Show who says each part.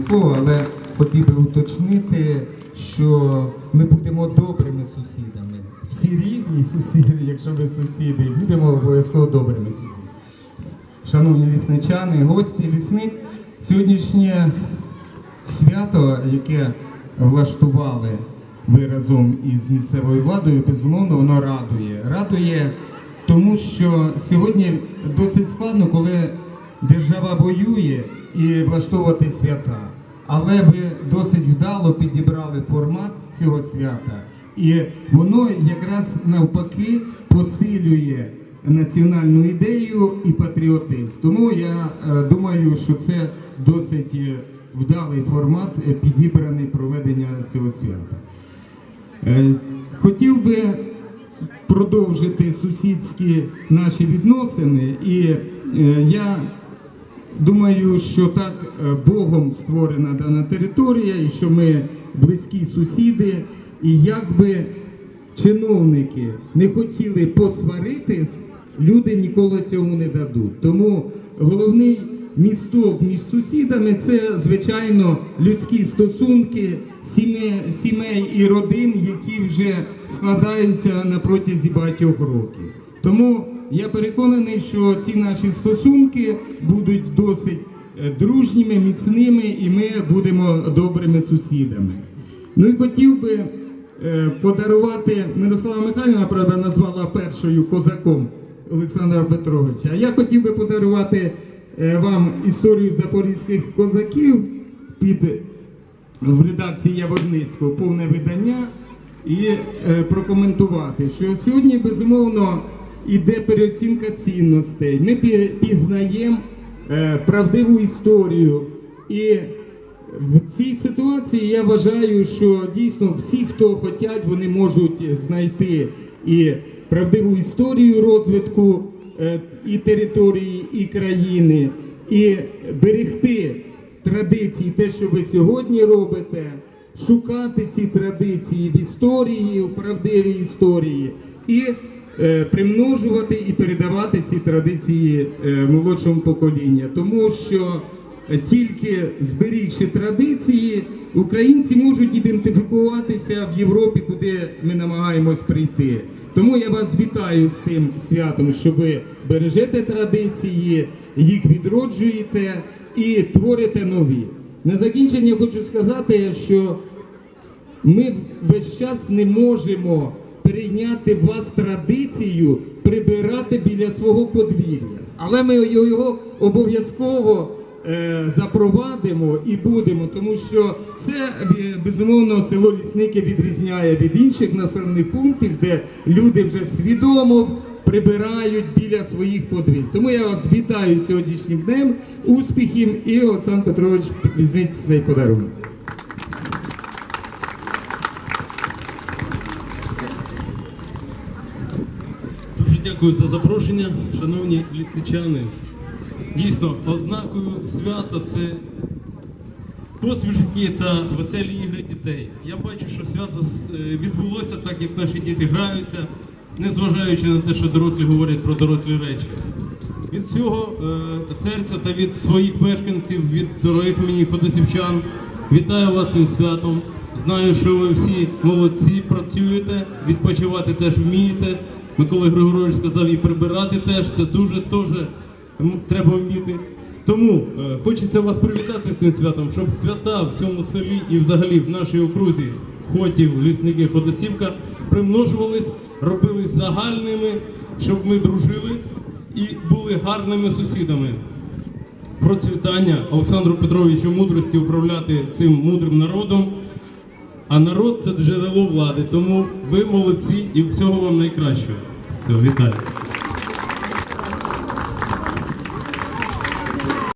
Speaker 1: слово, але хотів би уточнити, що ми будемо добрими сусідами. Всі рівні сусіди, якщо ви сусіди, будемо обов'язково добрими сусідами. Шановні лісничани, гості лісник, сьогоднішнє свято, яке влаштували ви разом із місцевою владою, безумовно, воно радує. Радує тому, що сьогодні досить складно, коли держава воює і влаштовувати свята. Але ви досить вдало підібрали формат цього свята, і воно якраз навпаки посилює національну ідею і патріотизм. Тому я е, думаю, що це досить е, вдалий формат е, підібраний проведення цього свята. Хотів би продовжити сусідські наші відносини, і я думаю, що так е, Богом створена дана територія, і що ми близькі сусіди, і якби чиновники не хотіли посваритись, люди ніколи цього не дадуть. Тому головний місток між сусідами це звичайно людські стосунки сімей, і родин, які вже складаються на протязі багатьох років. Тому я переконаний, що ці наші стосунки будуть досить е, дружніми, міцними, і ми будемо добрими сусідами. Ну і хотів би е, подарувати Мирослава Михайлівна, правда, назвала першою козаком Олександра Петровича. А я хотів би подарувати е, вам історію запорізьких козаків під в редакції Яворницького повне видання і прокоментувати, що сьогодні безумовно іде переоцінка цінностей. Ми пізнаємо е, правдиву історію і в цій ситуації я вважаю, що дійсно всі, хто хочуть, вони можуть знайти і правдиву історію розвитку е, і території, і країни, і берегти традиції, те, що ви сьогодні робите, шукати ці традиції в історії, в правдивій історії, і примножувати і передавати ці традиції е, молодшому поколінню. Тому що е, тільки зберігши традиції, українці можуть ідентифікуватися в Європі, куди ми намагаємось прийти. Тому я вас вітаю з цим святом, що ви бережете традиції, їх відроджуєте і творите нові. На закінчення хочу сказати, що ми весь час не можемо перейняти в вас традицію прибирати біля свого подвір'я. Але ми його обов'язково е, запровадимо і будемо, тому що це безумовно село Лісники відрізняє від інших населених пунктів, де люди вже свідомо прибирають біля своїх подвір'я. Тому я вас вітаю сьогоднішнім днем, успіхів і Олександр Петрович, візьміть цей подарунок.
Speaker 2: Дуже дякую за запрошення, шановні лісничани. Дійсно, ознакою свята це посмішки та веселі ігри дітей. Я бачу, що свято е, відбулося так, як наші діти граються, незважаючи на те, що дорослі говорять про дорослі речі. Від всього е, серця та від своїх мешканців, від дорогих мені фотосівчан, вітаю вас цим святом. Знаю, що ви всі молодці, працюєте, відпочивати теж вмієте. Микола Григорович сказав і прибирати теж. Це дуже теж треба вміти. Тому е, хочеться вас привітати цим святом, щоб свята в цьому селі і взагалі в нашій окрузі Хотів, лісники, Ходосівка примножувались, робились загальними, щоб ми дружили і були гарними сусідами. Процвітання Олександру Петровичу мудрості управляти цим мудрим народом. А народ це джерело влади, тому ви молодці і всього вам найкращого. Все, вітаю.